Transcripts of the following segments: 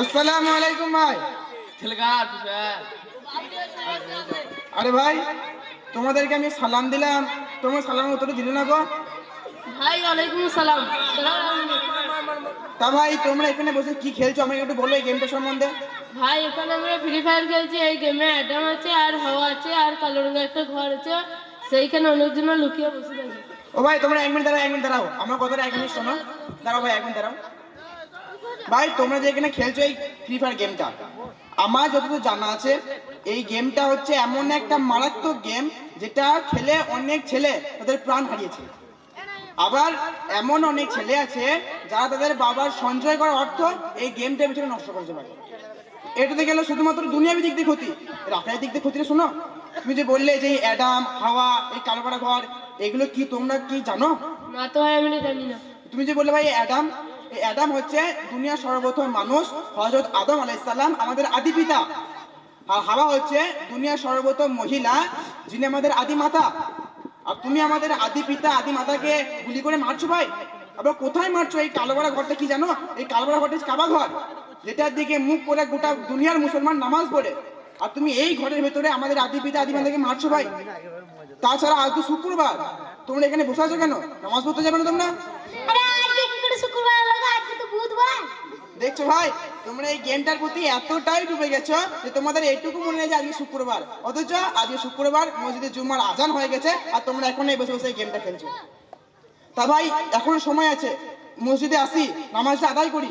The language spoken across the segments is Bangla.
আসসালামু আলাইকুম ভাই। আরে ভাই তোমাদেরকে আমি সালাম দিলাম। তোমার সালামের উত্তর দিলে না গো? ভাই ওয়ালাইকুম সালাম তা ভাই তোমরা এখানে বসে কি খেলছো? আমাকে একটু বলো এই গেমটা সম্বন্ধে। ভাই, এখানে আমরা ফ্রি ফায়ার খেলছি, এই গেমে অ্যাডাম আছে, আর হাওয়া আছে, আর কালো রঙের একটা ঘর আছে, সেইখানে অনেকজন লুকিয়ে বসে থাকে। ও ভাই, তোমরা এক মিনিট দাঁড়াও, এক মিনিট দাঁড়াও। আমার কথাটা এক মিনিট শোনো। দাঁড়াও ভাই, এক মিনিট দাঁড়াও। ভাই, তোমরা যে এখানে খেলছো এই ফ্রি ফায়ার গেমটা আমার যতদূর জানা আছে, এই গেমটা হচ্ছে এমন একটা মারাত্মক গেম যেটা খেলে অনেক ছেলে তাদের প্রাণ হারিয়েছে। আবার এমন অনেক ছেলে আছে যারা তাদের বাবার সঞ্চয় করা অর্থ এই গেমটার পিছনে নষ্ট করতে পারে এটাতে গেলে শুধুমাত্র দুনিয়াবি দিক দিয়ে ক্ষতি রাখার দিক দিয়ে ক্ষতিটা শোনো। তুমি যে বললে যে অ্যাডাম হাওয়া এই কালোপাড়া ঘর এগুলো কি তোমরা কি জানো? না তো আমি জানি না। তুমি যে বললে ভাই অ্যাডাম এই অ্যাডাম হচ্ছে দুনিয়ার সর্বপ্রথম মানুষ হজরত আদম আলাইসাল্লাম আমাদের আদি পিতা। আর হাওয়া হচ্ছে দুনিয়ার সর্বপ্রথম মহিলা যিনি আমাদের আদি মাতা। আর তুমি আমাদের আদি পিতা আদি মাতাকে গুলি করে মারছো ভাই? আবার কোথায় মারছো এই কালোবাড়া ঘরটা কি জানো? এই কালোবাড়া ঘরটা কাবা ঘর। যেটার দিকে মুখ করে গোটা দুনিয়ার মুসলমান নামাজ পড়ে। আর তুমি এই ঘরের ভেতরে আমাদের আদি পিতা আদি মাতাকে মারছো ভাই। তাছাড়া আজ তো শুক্রবার। তোমরা এখানে বসে আছো কেন? নামাজ পড়তে যাবে না তোমরা? দেখছ ভাই তোমরা এই গেমটার প্রতি এতটাই ডুবে গেছো যে তোমাদের এইটুকু মনে নেই যে আজকে শুক্রবার। অথচ আজকে শুক্রবার মসজিদে জুম্মার আজান হয়ে গেছে আর তোমরা এখন এই বসে বসে এই গেমটা খেলছো। তা ভাই এখন সময় আছে। মসজিদে আসি নামাজটা আদায় করি।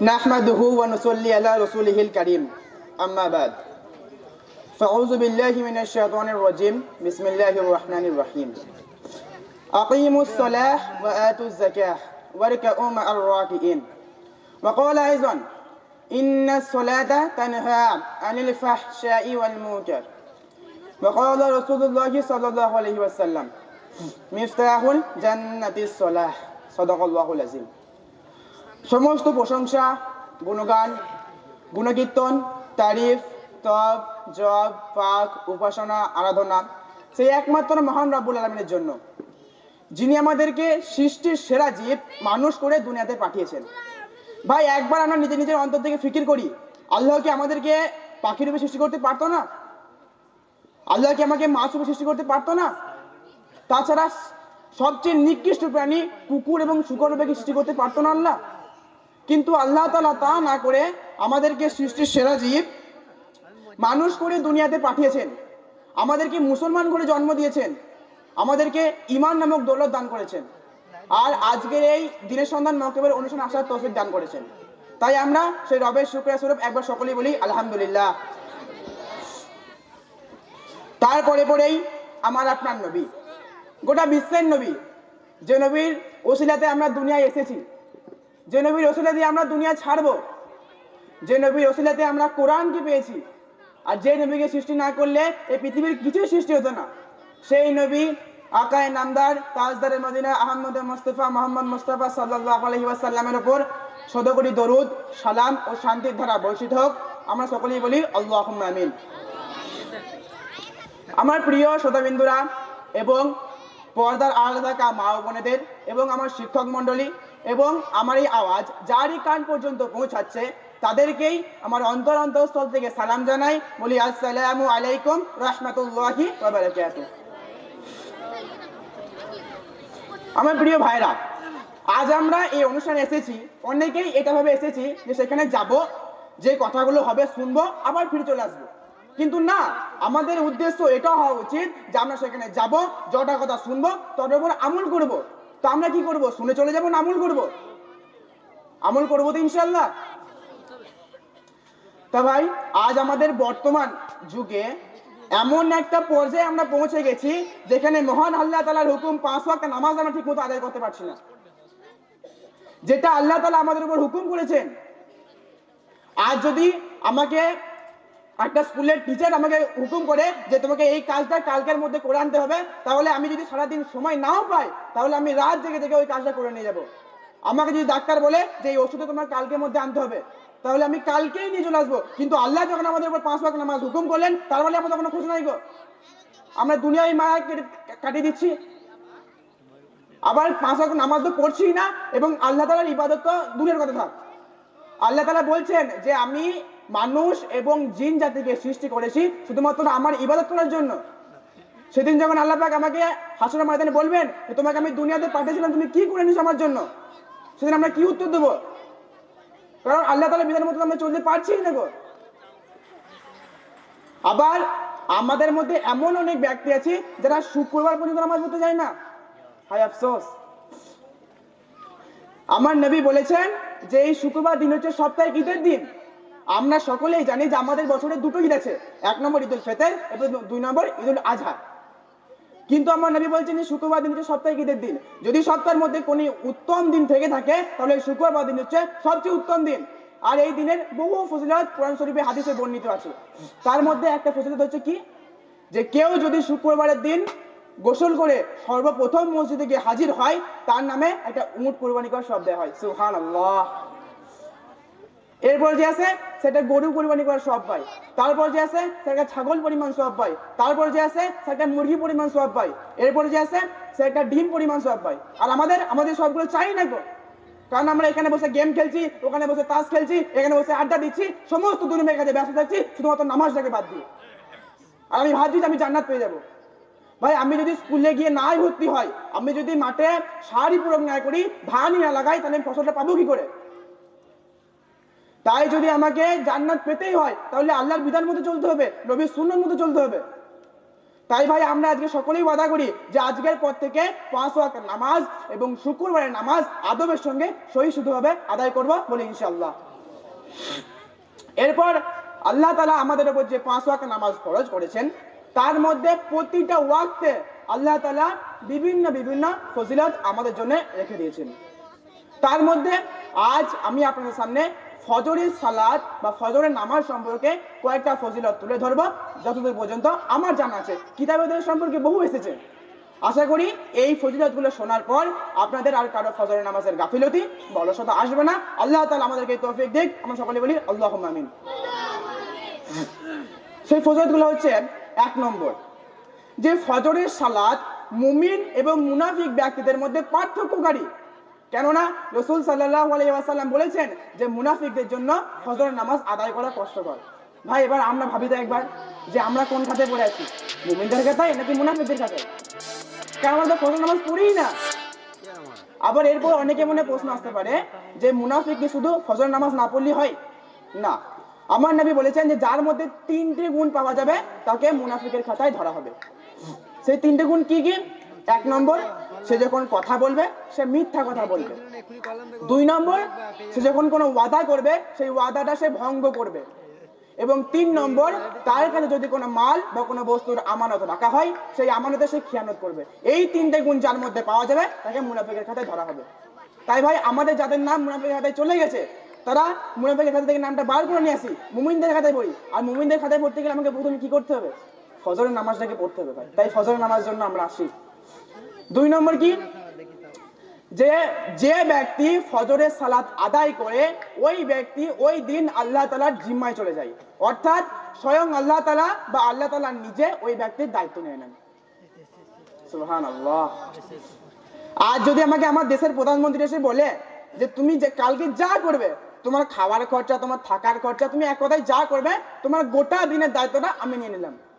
نحمده ونصلي على رسوله الكريم. أما بعد. فأعوذ بالله من الشيطان الرجيم. بسم الله الرحمن الرحيم. أقيموا الصلاة وآتوا الزكاة واركعوا مع الراكعين. وقال أيضا إن الصلاة تنهى عن الفحشاء والمنكر. وقال رسول الله صلى الله عليه وسلم مفتاح الجنة الصلاة. صدق الله العظيم. সমস্ত প্রশংসা, গুণগান, গুণকীর্তন, তারিফ তব জব পাক, উপাসনা, আরাধনা, সেই একমাত্র মহান রাব্বুল আলমিনের জন্য, যিনি আমাদেরকে সৃষ্টির সেরা জীব, মানুষ করে দুনিয়াতে পাঠিয়েছেন। ভাই, একবার আমরা নিজের নিজের অন্তর থেকে ফিকির করি, আল্লাহ কি আমাদেরকে পাখির রূপে সৃষ্টি করতে পারতো না? আল্লাহ কি আমাকে মাছ রূপে সৃষ্টি করতে পারতো না? তাছাড়া সবচেয়ে নিকৃষ্ট প্রাণী কুকুর এবং শুকর রূপে সৃষ্টি করতে পারতো না আল্লাহ? কিন্তু আল্লাহ তালা তা না করে আমাদেরকে সৃষ্টির সেরা জীব, মানুষ করে দুনিয়াতে পাঠিয়েছেন। আমাদেরকে মুসলমান করে জন্ম দিয়েছেন। আমাদেরকে ইমান নামক দৌলত দান করেছেন। আর আজকের এই দিনের সন্ধান মহকেবের অনুষ্ঠান আসার তৌফিক দান করেছেন। তাই আমরা সেই রবের শুক্রিয়া স্বরূপ একবার সকলেই বলি, আলহামদুলিল্লাহ। তারপরে পরেই আমার আপনার নবী, গোটা বিশ্বের নবী, যে নবীর ওসিলাতে আমরা দুনিয়ায় এসেছি। যে নবীর ওসিলা দিয়ে আমরা দুনিয়া ছাড়বো, যে নবীর ওসিলাতে আমরা কোরআনকে পেয়েছি, আর যে নবীকে সৃষ্টি না করলে এই পৃথিবীর কিছুই সৃষ্টি হতো না। সেই নবী আকায় নামদার তাজদারের মদিনা আহমদ মোস্তফা, মোহাম্মদ মোস্তফা সাল্লাহ আলহি ওয়াসাল্লামের ওপর সদকরি দরুদ, সালাম ও শান্তির ধারা বর্ষিত হোক। আমরা সকলেই বলি আল্লাহ আমিন। আমার প্রিয় শ্রোতাবিন্দুরা এবং পর্দার আলাদা থাকা মা বোনেদের এবং আমার শিক্ষক মণ্ডলী এবং আমার এই আওয়াজ যারই কান পর্যন্ত পৌঁছাচ্ছে, তাদেরকেই আমার অন্তর অন্তঃস্থল থেকে সালাম জানাই। বলি, আসসালামু আলাইকুম রহমতুল্লাহি আমার প্রিয় ভাইরা, আজ আমরা এই অনুষ্ঠানে এসেছি, অনেকেই এটা ভাবে এসেছি যে সেখানে যাব, যে কথাগুলো হবে শুনব, আবার ফিরে চলে আসব। কিন্তু না, আমাদের উদ্দেশ্য এটা হওয়া উচিত যে আমরা সেখানে যাব, যটা কথা শুনব তার উপর আমল করব। তো আমরা কি করব? শুনে চলে যাব না আমল করব? আমল করব তো ইনশাল্লাহ তা ভাই, আজ আমাদের বর্তমান যুগে এমন একটা পর্যায়ে আমরা পৌঁছে গেছি যেখানে মহান আল্লাহ তালার হুকুম পাঁচ ওয়াক্ত নামাজ আমরা ঠিক মতো আদায় করতে পারছি না। যেটা আল্লাহ তালা আমাদের উপর হুকুম করেছেন। আজ যদি আমাকে একটা স্কুলের টিচার আমাকে হুকুম করে যে তোমাকে এই কাজটা কালকের মধ্যে করে আনতে হবে। তাহলে আমি যদি সারাদিন সময় নাও পাই, তাহলে আমি রাত জেগে জেগে ওই কাজটা করে নিয়ে যাব। আমাকে যদি ডাক্তার বলে যে এই ওষুধটা তোমার কালকের মধ্যে আনতে হবে, তাহলে আমি কালকেই নিয়ে চলে আসব। কিন্তু আল্লাহ যখন আমাদের উপর পাঁচ ওয়াক্ত নামাজ হুকুম করলেন, তার মানে আমাদের কোনো খোঁজ নাই গো। আমরা দুনিয়ায় মায়া কেটে- কাটিয়ে দিচ্ছি। আবার পাঁচ ওয়াক্ত নামাজ তো পড়ছি না, এবং আল্লাহ তালার ইবাদত তো দূরের কথা থাক। আল্লাহ তালা বলছেন যে আমি মানুষ এবং জিন জাতিকে সৃষ্টি করেছি শুধুমাত্র আমার ইবাদত করার জন্য। সেদিন যখন আল্লাহ পাক আমাকে হাসনের ময়দানে বলবেন তোমাকে আমি দুনিয়াতে পাঠিয়েছিলাম, তুমি কি করে নিছো আমার জন্য? সেদিন আমরা কি উত্তর দেবো? কারণ আল্লাহ তালা বিধানের মতো আমরা চলতে পারছি না গো। আবার আমাদের মধ্যে এমন অনেক ব্যক্তি আছে যারা শুক্রবার পর্যন্ত নামাজ পড়তে যায় না। হায় আফসোস। আমার নবী বলেছেন যে এই শুক্রবার দিন হচ্ছে সপ্তাহে ঈদের দিন। আমরা সকলেই জানি যে আমাদের বছরে দুটো ঈদ আছে। এক নম্বর ঈদুল ফেতের এবং দুই নম্বর ঈদুল আজহা কিন্তু আমার নবী বলছেন যে শুক্রবার দিন হচ্ছে সপ্তাহে ঈদের দিন। যদি সপ্তাহের মধ্যে কোনো উত্তম দিন থেকে থাকে, তাহলে শুক্রবার দিন হচ্ছে সবচেয়ে উত্তম দিন। আর এই দিনের বহু ফজিলত কোরআন শরীফে, হাদিসে বর্ণিত আছে। তার মধ্যে একটা ফজিলত হচ্ছে কি? যে কেউ যদি শুক্রবারের দিন গোসল করে সর্বপ্রথম মসজিদে গিয়ে হাজির হয়, তার নামে একটা উট কোরবানি করার শব্দ হয়। সুহান এরপর যে আছে, সেটা গরু কোরবানি করার সব পায় তারপর যে আছে, সেটা ছাগল পরিমাণ সব পায় তারপর যে আছে, সেটা মুরগি পরিমাণ সব পায় এরপর যে আছে, সেটা ডিম পরিমাণ সব পায় আর আমাদের আমাদের সবগুলো চাই না গো। কারণ আমরা এখানে বসে গেম খেলছি, ওখানে বসে তাস খেলছি, এখানে বসে আড্ডা দিচ্ছি, সমস্ত দুনিয়ার কাছে ব্যস্ত থাকছি, শুধুমাত্র নামাজটাকে বাদ দিয়ে। আর আমি ভাবছি যে আমি জান্নাত পেয়ে যাব। ভাই, আমি যদি স্কুলে গিয়ে নাই ভর্তি হয়, আমি যদি মাঠে সারি পূরক না করি ধানই না লাগাই, তাহলে আমি ফসলটা পাবো কি করে? তাই যদি আমাকে জান্নাত পেতেই হয়, তাহলে আল্লাহর বিধান মতো চলতে হবে, নবীর সুন্নত মতো চলতে হবে। তাই ভাই, আমরা আজকে সকলেই ওয়াদা করি যে আজকের পর থেকে পাঁচ ওয়াক্ত নামাজ এবং শুক্রবারের নামাজ আদবের সঙ্গে সহি শুদ্ধভাবে আদায় করব বলে ইনশাআল্লাহ। এরপর আল্লাহ তালা আমাদের উপর যে পাঁচ ওয়াক্ত নামাজ ফরজ করেছেন তার মধ্যে প্রতিটা ওয়াক্তে আল্লাহ তালা বিভিন্ন বিভিন্ন ফজিলত আমাদের জন্য রেখে দিয়েছেন। তার মধ্যে আজ আমি আপনাদের সামনে ফজরের সালাদ বা ফজরের নামাজ সম্পর্কে কয়েকটা ফজিলত তুলে ধরবো। যতদূর পর্যন্ত আমার জানা আছে, কিতাবেদের সম্পর্কে বহু এসেছে। আশা করি এই ফজিলতগুলো শোনার পর আপনাদের আর কারও ফজরের নামাজের গাফিলতি বা অলসতা আসবে না। আল্লাহ তালা আমাদেরকে তৌফিক দিক। আমরা সকলে বলি আল্লাহ আমিন। সেই ফজরতগুলো হচ্ছে এক নম্বর, যে ফজরের সালাত মুমিন এবং মুনাফিক ব্যক্তিদের মধ্যে পার্থক্যকারী। কেননা রসুল সাল্লাহ আলাইসাল্লাম বলেছেন যে মুনাফিকদের জন্য ফজরের নামাজ আদায় করা কষ্টকর। ভাই, এবার আমরা ভাবি তো একবার যে আমরা কোন খাতে পড়ে আছি? মুমিনদের খাতায় নাকি মুনাফিকদের খাতায় কারণ আমরা তো ফজর নামাজ পড়িই না। আবার এরপর অনেকে মনে প্রশ্ন আসতে পারে যে মুনাফিক কি শুধু ফজর নামাজ না পড়লেই হয়? না। আমার নবী বলেছেন যে যার মধ্যে তিনটে গুণ পাওয়া যাবে, তাকে মুনাফিকের খাতায় ধরা হবে। সেই তিনটে গুণ কি কি? এক নম্বর, সে যখন কথা বলবে, সে মিথ্যা কথা বলবে। দুই নম্বর, সে যখন কোনো ওয়াদা করবে, সেই ওয়াদাটা সে ভঙ্গ করবে। এবং তিন নম্বর, তার কাছে যদি কোনো মাল বা কোনো বস্তুর আমানত রাখা হয়, সেই আমানতে সে খেয়ানত করবে। এই তিনটে গুণ যার মধ্যে পাওয়া যাবে, তাকে মুনাফিকের খাতায় ধরা হবে। তাই ভাই, আমাদের যাদের নাম মুনাফিকের খাতায় চলে গেছে তারা মুনাফিকের খাতা থেকে নামটা বার করে নিয়ে আসি। মুমিনদের খাতায় পড়ি। আর মুমিনদের খাতায় পড়তে গেলে আমাকে প্রথমে কি করতে হবে? ফজরের নামাজটাকে পড়তে হবে ভাই। তাই ফজরের নামাজের জন্য আমরা আসি। দুই নম্বর কি? যে যে ব্যক্তি ফজরের সালাত আদায় করে, ওই ব্যক্তি ওই দিন আল্লাহ তালার জিম্মায় চলে যায়। অর্থাৎ স্বয়ং আল্লাহ তালা বা আল্লাহ তালা নিজে ওই ব্যক্তির দায়িত্ব নিয়ে নেন। আল্লাহ আজ যদি আমাকে আমার দেশের প্রধানমন্ত্রী এসে বলে যে, তুমি যে, কালকে যা করবে তোমার খাওয়ার খরচা, তোমার থাকার খরচা, তুমি এক কথায় যা করবে, তোমার গোটা দিনের দায়িত্বটা আমি নিয়ে নিলাম।